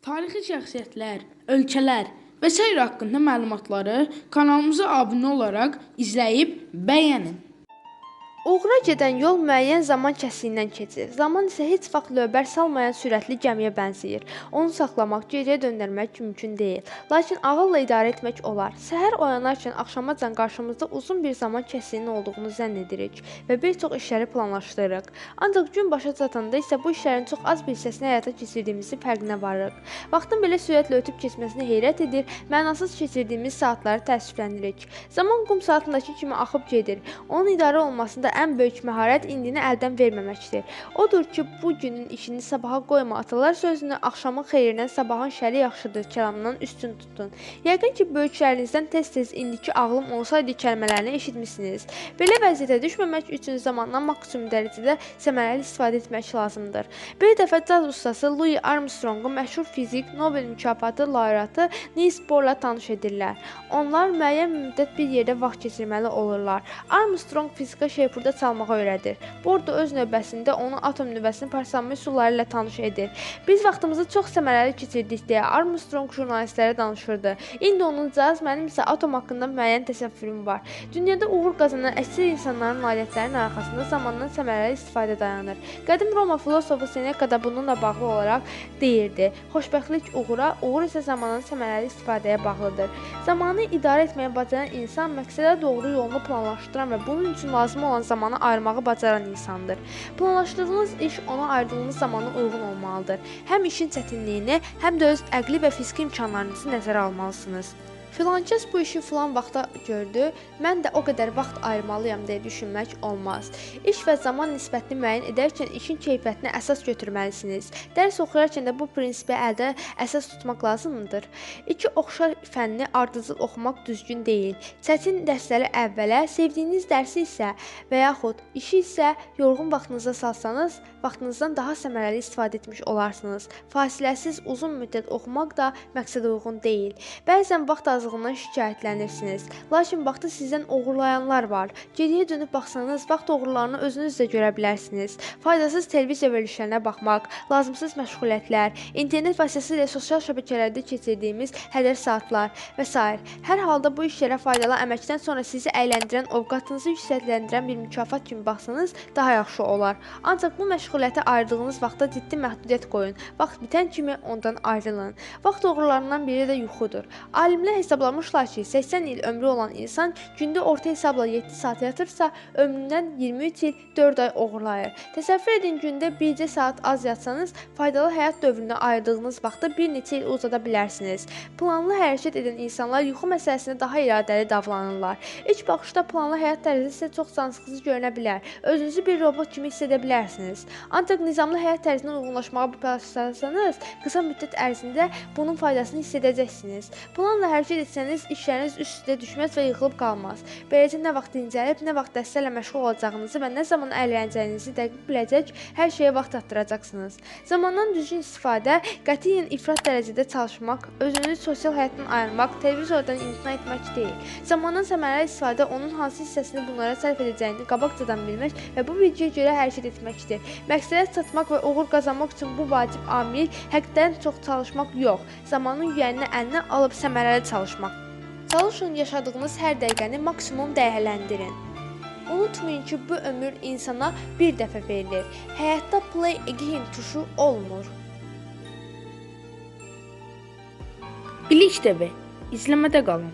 Tarixi şəxsiyyətlər, ölkələr və sair haqqında məlumatları kanalımıza abunə olaraq izləyib bəyənin. Uğura gedən yol müəyyən zaman kəsiyindən keçir. Zaman isə heç vaxt lövbər salmayan sürətli gəmiyə bənzəyir. Onu saxlamaq, geriyə döndərmək mümkün deyil. Lakin ağılla idarə etmək olar. Səhər oyanarkən axşamacan qarşımızda uzun bir zaman kəsiyinin olduğunu zənn edirik və bir çox işləri planlaşdırırıq. Ancaq gün başa çatanda isə bu işlərin çox az bir hissəsini həyata keçirdiyimizin fərqinə varırıq. Vaxtın belə sürətlə ötüb keçməsinə heyrət edir, mənasız keçirdiyimiz saatları təəssüflənirik. Zaman qum saatındakı kimi axıb gedir. Onun idarə olmasında ən böyük məharət indini əldən verməməkdir. Odur ki, bu günün işini sabaha qoyma. Atalar sözünü axşamın xeyrindən sabahın şəri yaxşıdır kəlamından üstün tutun. Yəqin ki, böyüklərinizdən tez-tez indiki ağlım olsaydı kəlmələrini eşitmisiniz. Belə vəziyyətə düşməmək üçün zamandan maksimum dərəcədə səmərəli istifadə etmək lazımdır. Bir dəfə caz ustası Louis Armstrongu məşhur fizik Nobel mükafatı laureatı Niels Bohrla tanış edirlər. Onlar müəyyən müddət bir yerdə vaxt keçirməli olurlar. Armstrong fizika şeypurda çalmağı öyrədir. Bohr da öz növbəsində onu atom nüvəsinin parçalanmış suları ilə tanış edir. Biz vaxtımızı çox səmərəli keçirdik deyə Armstrong jurnalistlərə danışırdı. İndi onun caz, mənim isə atom haqqında müəyyən təsəvvürüm var. Dünyada uğur qazanan əksər insanların nailiyyətlərinin arxasında zamandan səmərəli istifadə dayanır. Qədim Roma filosofu Seneca da bununla bağlı olaraq deyirdi: "Xoşbəxtlik uğura, uğur isə zamanın səmərəli istifadəyə bağlıdır." Zamanı idarə etməyi bacaran insan məqsədə doğru yolunu planlaşdıran və bunun üçün lazım olan zamanı ayırmağı bacaran insandır. Planlaşdırdığınız iş ona ayırdığınız zamana uyğun olmalıdır. Həm işin çətinliyini, həm də öz əqli və fiziki imkanlarınızı nəzərə almalısınız. Filankəs bu işi filan vaxta gördü, mən də o qədər vaxt ayırmalıyam deyə düşünmək olmaz. İş və zaman nisbətini müəyyən edərkən işin keyfiyyətinə əsas götürməlisiniz. Dərs oxuyarkən də bu prinsipi əldə əsas tutmaq lazımdır. İki oxşar fənni ardıcıl oxumaq düzgün deyil. Çətin dərsləri əvvələ, sevdiyiniz dərsi isə və yaxud işi isə yorğun vaxtınıza salsanız, vaxtınızdan daha səmərəli istifadə etmiş olarsınız. Fasiləsiz uzun müddət oxumaq da məqsədə uyğun deyil. Bəzən vaxt azlığından şikayətlənirsiniz. Lakin vaxtı sizdən oğurlayanlar var. Geriyə dönüb baxsanız, vaxt oğrularını özünüz də görə bilərsiniz. Faydasız televiziya verilişlərinə baxmaq, lazımsız məşğuliyyətlər, internet vasitəsilə sosial şəbəkələrdə keçirdiyimiz hədər saatlar və s. Hər halda bu işlərə faydalı əməkdən sonra sizi əyləndirən, ovqatınızı yüksəkləndirən bir mükafat kimi baxsanız daha yaxşı olar. Ancaq bu məşğuliyyətə ayırdığınız vaxta ciddi məhdudiyyət qoyun. Vaxt bitən kimi ondan ayrılın. Vaxt oğrularından biri də yuxudur. Alimlər hesablamışlar ki, 80 il ömrü olan insan gündə orta hesabla 7 saat yatırsa, ömründən 23 il 4 ay oğurlayır. Təsəvvür edin, gündə bircə saat az yatsanız, faydalı həyat dövrünə ayırdığınız vaxtı bir neçə il uzada bilərsiniz. Planlı hərəkət edən insanlar yuxu məsələsində daha iradəli davranırlar. İlk baxışda planlı həyat tərzi sizə çox cansıxıcı görünə bilər. Özünüzü bir robot kimi hiss edə bilərsiniz. Ancaq nizamlı həyat tərzinə uyğunlaşmağa başlasanız, qısa müddət ərzində bunun faydasını hiss edəcəksiniz. Planla hərəkət etsəniz, işləriniz üst-üstə düşməz və yığılıb qalmaz. Beləcə nə vaxt dincəlib, nə vaxt dərslərlə məşğul olacağınızı və nə zaman əylənəcəyinizi dəqiq biləcək, hər şeyə vaxt atdıracaqsınız. Zamandan düzgün istifadə, qətiyyən ifrat dərəcədə çalışmaq, özünüzü sosial həyatdan ayırmaq, televizordan imtina etmək deyil. Zamandan səmərəli istifadə onun hansı hissəsini bunlara sərf edəcəyini qabaqcadan bilmək və bu bilgiyə görə hərəkət etməkdir. Məqsədə çatmaq və uğur qazanmaq üçün bu vacib amil həqiqdən çox çalışmaq yox, zamanın yüyənini əlinə alıb səmərəli çalışmaq. Çalışın yaşadığınız hər dəqiqəni maksimum dəyərləndirin. Unutmayın ki, bu ömür insana bir dəfə verilir. Həyatda play again tuşu olmur. Bilik TV izləmədə qalın.